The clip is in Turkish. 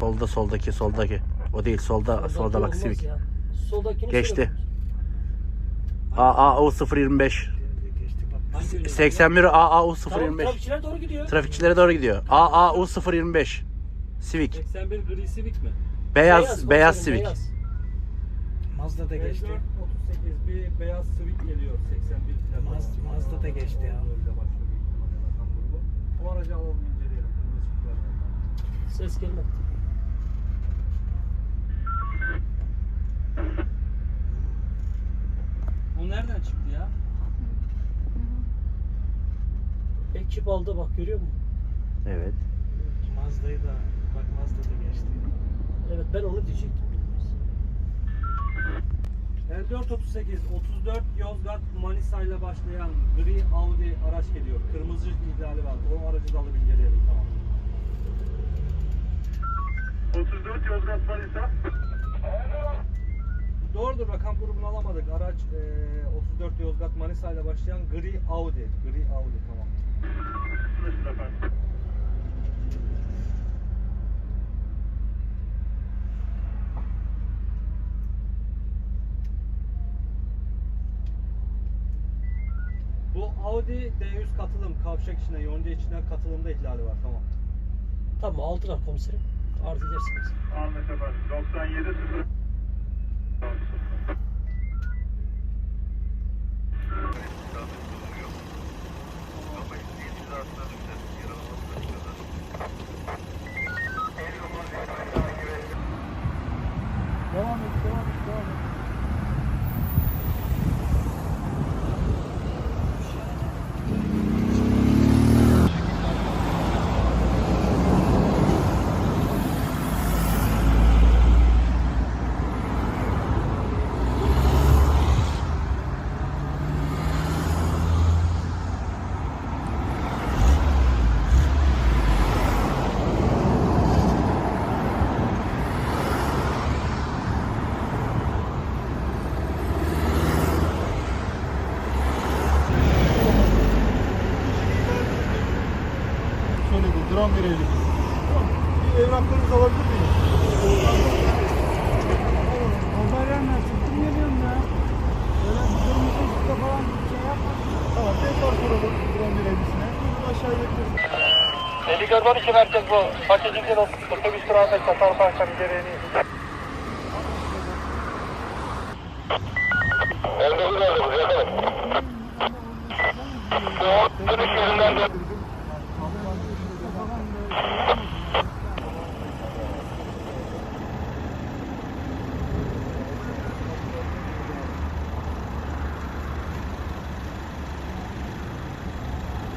Solda soldaki soldaki. O değil solda solda bak olmaz Civic. ya. Soldakini Geçti. AAU 025. Geçti bak. Hangi yöne 81 AAU Tamam 025. trafikçiler doğru gidiyor. Trafikçilere doğru gidiyor. AAU 025. Civic. 81 gri Civic mi? Beyaz beyaz, komiserim, Civic. beyaz. Mazda da geçti. 38 bir beyaz Civic geliyor 81 plaka. Maz- Mazda da geçti ya. O aracı alalım inceleyelim. Ses gelmedi. Bu nereden çıktı ya? Ekip aldı bak görüyor musun? Evet. Mazda'yı da bak Mazda da geçti. Evet ben onu diyecektim. 5438 34 Yozgat Manisa ile başlayan gri Audi araç geliyor. Kırmızı ihlali var. O aracı da alıp inceleyelim tamam. 34 Yozgat Manisa. Doğrudur rakam grubunu alamadık. Araç eee, 34 Yozgat Manisa ile başlayan gri Audi. Gri Audi tamam. Bu Audi D100 katılım kavşak içine yonca içine katılımda ihlali var tamam. Tamam aldılar komiserim. Arz edersiniz. Anlaşıldı efendim. 97 0. Devam et, devam et, devam et. Bir evraklarınızı alabilir miyim? Haberlerle çıktım geliyorum ya. Öyle bir kırmızı falan bir şey yapmadım. Tamam tekrar soralım dram görevlisine. Buyurun aşağı inebilirsin. Deligar 12 merkez bu. Paçacık'ın otobüs durağında Çatal Park'tan gereğini. Evde bir geldi bu yakalım. Dönüş